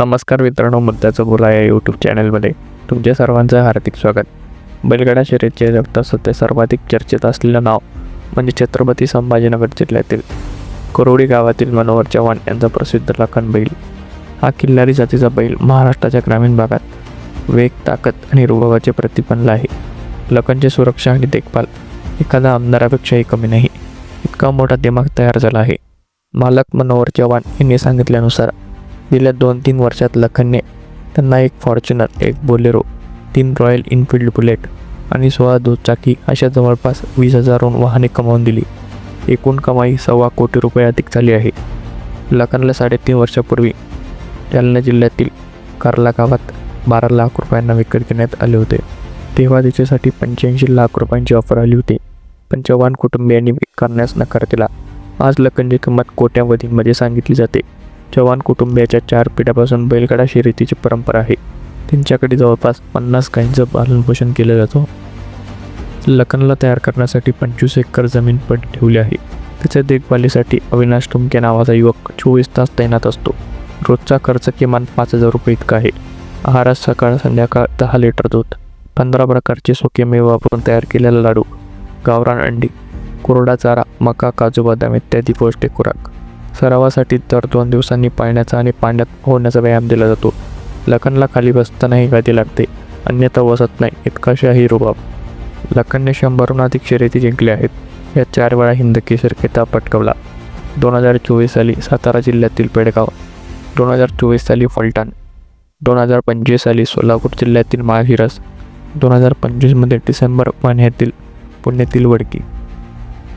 नमस्कार मित्रांनो मुद्द्याचं बोला या यूट्यूब चॅनलमध्ये तुमच्या सर्वांचं हार्दिक स्वागत. बैलगाडा शर्यतच्या जगतात सध्या सर्वाधिक चर्चेत असलेलं नाव म्हणजे छत्रपती संभाजीनगर जिल्ह्यातील करोडी गावातील मनोहर चव्हाण यांचा प्रसिद्ध लखन बैल. हा किल्लारी जातीचा बैल महाराष्ट्राच्या ग्रामीण भागात वेग ताकद आणि रुबाबाचे प्रतिबंध आहे. लखनची सुरक्षा आणि देखभाल एखाद्या आमदारापेक्षाही कमी नाही. इतका मोठा दिमाग तयार झाला आहे. मालक मनोहर चव्हाण यांनी सांगितल्यानुसार गेल्या दोन तीन वर्षात लखनने त्यांना एक फॉर्च्युनर एक बोलेरो तीन रॉयल इनफिल्ड बुलेट आणि सोळा दुचाकी अशा जवळपास वीस हजारहून वाहने कमावून दिली. एकूण कमाई सव्वा कोटी रुपये अधिक झाली आहे. लखनला साडेतीन वर्षापूर्वी जालना जिल्ह्यातील कार्ला गावात बारा लाख रुपयांना विकत घेण्यात आले होते. तेव्हा तिच्यासाठी पंच्याऐंशी लाख रुपयांची ऑफर आली होती. पण चव्हाण कुटुंबियांनी करण्यास नकार दिला. आज लखनची किंमत कोट्यावधींमध्ये सांगितली जाते. चव्हाण कुटुंबियाच्या चार पिढ्यापासून बैलगाडा शर्यतीची परंपरा आहे. त्यांच्याकडे जवळपास पन्नास गायींचं पालनपोषण केलं जातो. लखनला तयार करण्यासाठी पंचवीस एकर जमीन पण ठेवली आहे. त्याच्या देखभालीसाठी अविनाश टुमके नावाचा युवक चोवीस तास तैनात असतो. रोजचा खर्च किमान पाच हजार रुपये इतका आहे. आहारात सकाळ संध्याकाळ दहा लिटर दूध पंधरा प्रकारचे सुके मेवे वापरून तयार केलेला लाडू गावरान अंडी कोरडा चारा मका काजू बदाम इत्यादी पौष्टिक खुराक. सरावासाठी दर दोन दिवसांनी पाळण्याचा आणि पाण्यात पोहण्याचा व्यायाम दिला जातो. लखनला खाली बसतानाही गादी लागते अन्यथा बसत नाही इतका शाही रुबाब लखनने शंभरहून अधिक शर्यती जिंकल्या आहेत. या चार वेळा हिंद केसर किताब पटकवला. दोन हजार चोवीस साली सातारा जिल्ह्यातील पेडगाव. दोन हजार चोवीस साली फलटण. दोन हजार पंचवीस साली सोलापूर जिल्ह्यातील माळशिरस. दोन हजार पंचवीसमध्ये डिसेंबर महिन्यातील पुण्यातील वडकी.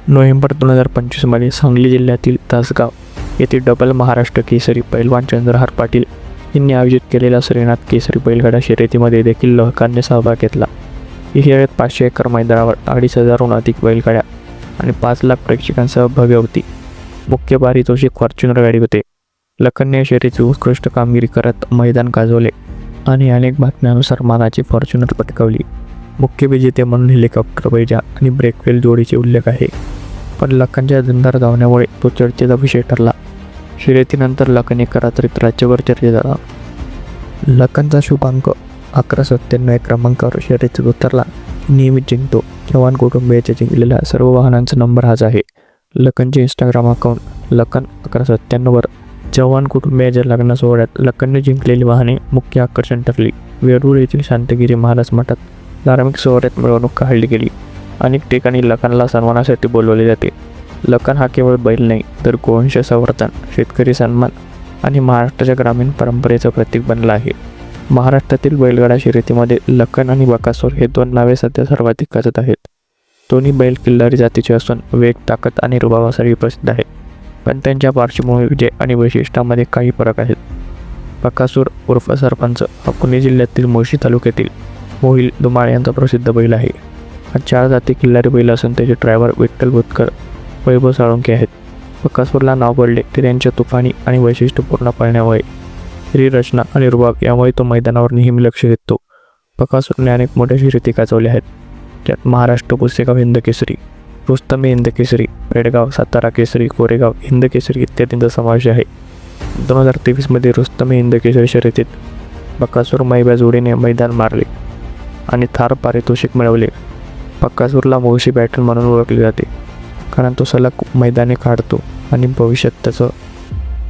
नोव्हेंबर दोन हजार पंचवीसमध्ये सांगली जिल्ह्यातील तासगाव. येथे डबल महाराष्ट्र केसरी पैलवान चंद्रहार पाटील यांनी आयोजित केलेल्या श्रीनाथ केसरी बैलगाडा शर्यतीमध्ये देखील लहकांनी सहभाग घेतला. ही शर्यत पाचशे एकर मैदानावर अडीच हजारहून अधिक बैलगाड्या आणि पाच लाख प्रेक्षकांसह भव्य होती. मुख्य पारितोषिक फॉर्च्युनर गाडी होते. लखनने या शर्यतीची उत्कृष्ट कामगिरी करत मैदान गाजवले आणि अनेक बातम्यानुसार मानाची फॉर्च्युनर पटकावली. मुख्य विजेते म्हणून हेलिकॉप्टर बैजा आणि ब्रेकवेल जोडीचे उल्लेख आहे. पण लखनच्या दमदार धावण्यामुळे तो चर्चेचा विषय ठरला. शर्यतीनंतर लखन एका रात्रीत राज्यभर चर्चा झाला लखनचा शुभांक अकरा सत्त्याण्णव या क्रमांकावर शर्यतीत उतरला. नियमित जिंकतो. चव्हाण कुटुंबियाच्या जिंकलेल्या सर्व वाहनांचा नंबर हाच आहे. लखनचे इंस्टाग्राम अकाउंट लखन अकरा सत्त्याण्णववर चव्हाण कुटुंबियाच्या लग्न सोहळ्यात लखनने जिंकलेली वाहने मुख्य आकर्षण ठरली. वेरूळ येथील शांतगिरी महाराज मठात धार्मिक सोहळ्यात मिरवणूक काढली गेली. अनेक ठिकाणी लखनला सन्मानासाठी बोलवले जाते. लखन हा केवळ बैल नाही तर गोवंश संवर्धन शेतकरी सन्मान आणि महाराष्ट्राच्या ग्रामीण परंपरेचं प्रतीक बनलं आहे. महाराष्ट्रातील बैलगाडा शर्यतीमध्ये लखन आणि बकासूर हे दोन नावे सध्या सर्वाधिक गाजत आहेत. दोन्ही बैल किल्लारी जातीचे असून वेग ताकद आणि रुबावासाठी प्रसिद्ध आहेत. पण त्यांच्या पार्श्वभूमी विजय आणि वैशिष्ट्यामध्ये काही फरक आहेत. बकासूर उर्फ सरपंच हा पुणे जिल्ह्यातील मोशी तालुक्यातील मोहिल दुमाळ यांचा प्रसिद्ध बैल आहे. हा चार जाती किल्लारी बैल असून त्याचे ड्रायव्हर विठ्ठल भुतकर वैभव साळुंके आहेत. बकासूरला नाव पडले ते त्यांच्या तुफानी आणि वैशिष्ट्यपूर्ण पळण्यामुळे. रचना आणि रुबाब यामुळे तो मैदानावर नेहमी लक्ष देतो. बकासूरने अनेक मोठ्या शर्यती गाजवल्या आहेत. त्यात महाराष्ट्र पुसेगाव हिंद केसरी रुस्तमे हिंद केसरी पेडगाव सातारा केसरी कोरेगाव हिंद केसरी इत्यादींचा समावेश आहे. दोन हजार तेवीसमध्ये रुस्तमे हिंद केसरी शर्यतीत बकासूर मैब्या जोडीने मैदान मारले आणि थार पारितोषिक मिळवले. पक्कासूरला मोशी बॅटल म्हणून ओळखले जाते. कारण तो सलग मैदाने काढतो आणि भविष्यात त्याचं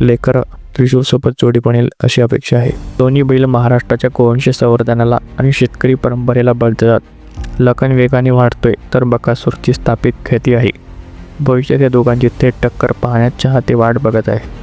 लेकर त्रिशूरसोबत जोडी बनेल अशी अपेक्षा आहे. दोन्ही बैल महाराष्ट्राच्या कोवंश संवर्धनाला आणि शेतकरी परंपरेला बळ देतात लखन वेगाने वाढतोय तर बकासूरची स्थापित ख्याती आहे. भविष्यात या दोघांची थेट टक्कर पाहण्यात चाहते वाट बघत आहे.